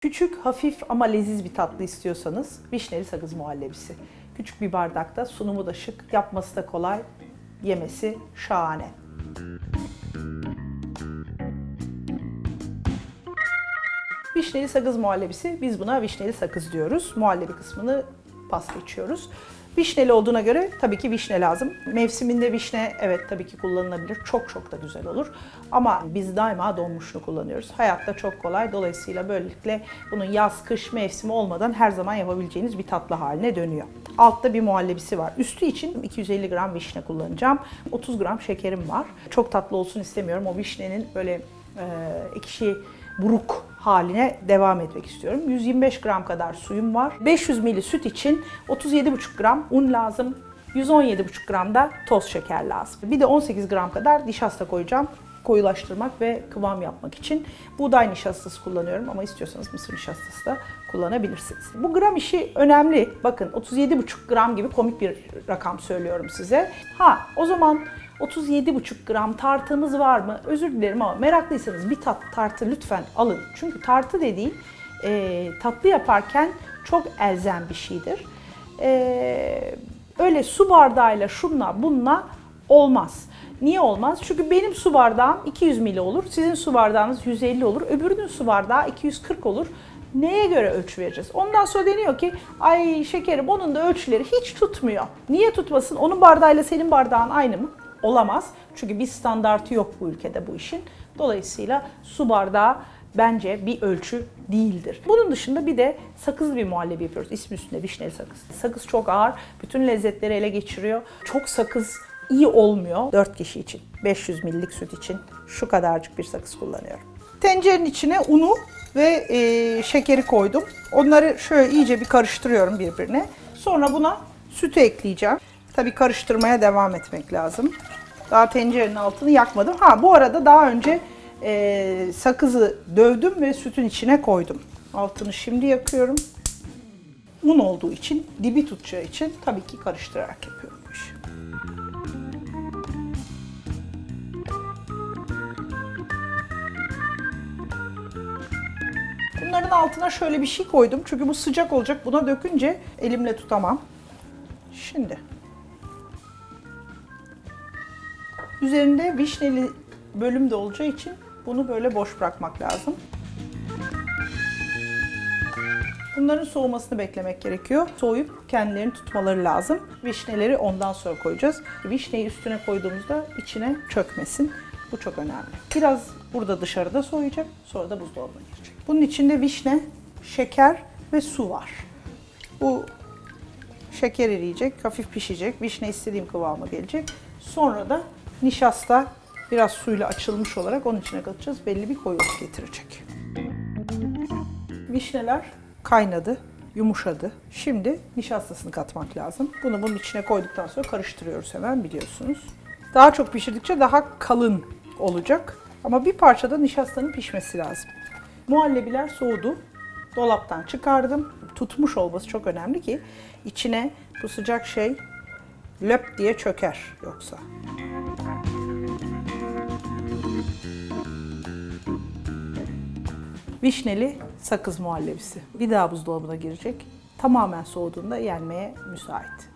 Küçük, hafif ama leziz bir tatlı istiyorsanız vişneli sakız muhallebisi. Küçük bir bardakta, sunumu da şık, yapması da kolay, yemesi şahane. Vişneli sakız muhallebisi, biz buna vişneli sakız diyoruz. Muhallebi kısmını pas geçiyoruz. Vişneli olduğuna göre tabii ki vişne lazım. Mevsiminde vişne evet tabii ki kullanılabilir. Çok çok da güzel olur. Ama biz daima donmuşunu kullanıyoruz. Hayatta çok kolay. Dolayısıyla böylelikle bunun yaz, kış mevsimi olmadan her zaman yapabileceğiniz bir tatlı haline dönüyor. Altta bir muhallebisi var. Üstü için 250 gram vişne kullanacağım. 30 gram şekerim var. Çok tatlı olsun istemiyorum. O vişnenin böyle e, ekşi buruk haline devam etmek istiyorum. 125 gram kadar suyum var. 500 ml süt için 37,5 gram un lazım. 117,5 gram da toz şeker lazım. Bir de 18 gram kadar nişasta koyacağım koyulaştırmak ve kıvam yapmak için buğday nişastası kullanıyorum ama istiyorsanız mısır nişastası da kullanabilirsiniz. Bu gram işi önemli. Bakın 37,5 gram gibi komik bir rakam söylüyorum size. Ha o zaman 37,5 gram tartımız var mı? Özür dilerim ama meraklıysanız bir tat, tartı lütfen alın. Çünkü tartı dediğin e, tatlı yaparken çok elzem bir şeydir. E, öyle su bardağıyla şunla bununla olmaz. Niye olmaz? Çünkü benim su bardağım 200 ml olur, sizin su bardağınız 150 olur, öbürünün su bardağı 240 olur. Neye göre ölçü vereceğiz? Ondan sonra deniyor ki ay şekerim onun da ölçüleri hiç tutmuyor. Niye tutmasın? Onun bardağıyla senin bardağın aynı mı? Olamaz. Çünkü bir standartı yok bu ülkede bu işin. Dolayısıyla su bardağı bence bir ölçü değildir. Bunun dışında bir de sakızlı bir muhallebi yapıyoruz. İsmi üstünde vişneli sakız. Sakız çok ağır. Bütün lezzetleri ele geçiriyor. Çok sakız iyi olmuyor. 4 kişi için, 500 ml'lik süt için şu kadarcık bir sakız kullanıyorum. Tencerenin içine unu ve e, şekeri koydum. Onları şöyle iyice bir karıştırıyorum birbirine. Sonra buna sütü ekleyeceğim. Tabii karıştırmaya devam etmek lazım. Daha tencerenin altını yakmadım. Ha bu arada daha önce e, sakızı dövdüm ve sütün içine koydum. Altını şimdi yakıyorum. Un olduğu için, dibi tutacağı için tabii ki karıştırarak yapıyorum bu işi. Bunların altına şöyle bir şey koydum. Çünkü bu sıcak olacak. Buna dökünce elimle tutamam. Şimdi. Üzerinde vişneli bölüm de olacağı için bunu böyle boş bırakmak lazım. Bunların soğumasını beklemek gerekiyor. Soğuyup kendilerini tutmaları lazım. Vişneleri ondan sonra koyacağız. Vişneyi üstüne koyduğumuzda içine çökmesin. Bu çok önemli. Biraz burada dışarıda soğuyacak, sonra da buzdolabına girecek. Bunun içinde vişne, şeker ve su var. Bu şeker eriyecek, hafif pişecek, vişne istediğim kıvama gelecek. Sonra da nişasta biraz suyla açılmış olarak onun içine katacağız. Belli bir koyuluk getirecek. Vişneler kaynadı, yumuşadı. Şimdi nişastasını katmak lazım. Bunu bunun içine koyduktan sonra karıştırıyoruz hemen biliyorsunuz. Daha çok pişirdikçe daha kalın olacak. Ama bir parçada nişastanın pişmesi lazım. Muhallebiler soğudu. Dolaptan çıkardım. Tutmuş olması çok önemli ki içine bu sıcak şey löp diye çöker yoksa. Vişneli sakız muhallebisi. Bir daha buzdolabına girecek. Tamamen soğuduğunda yenmeye müsait.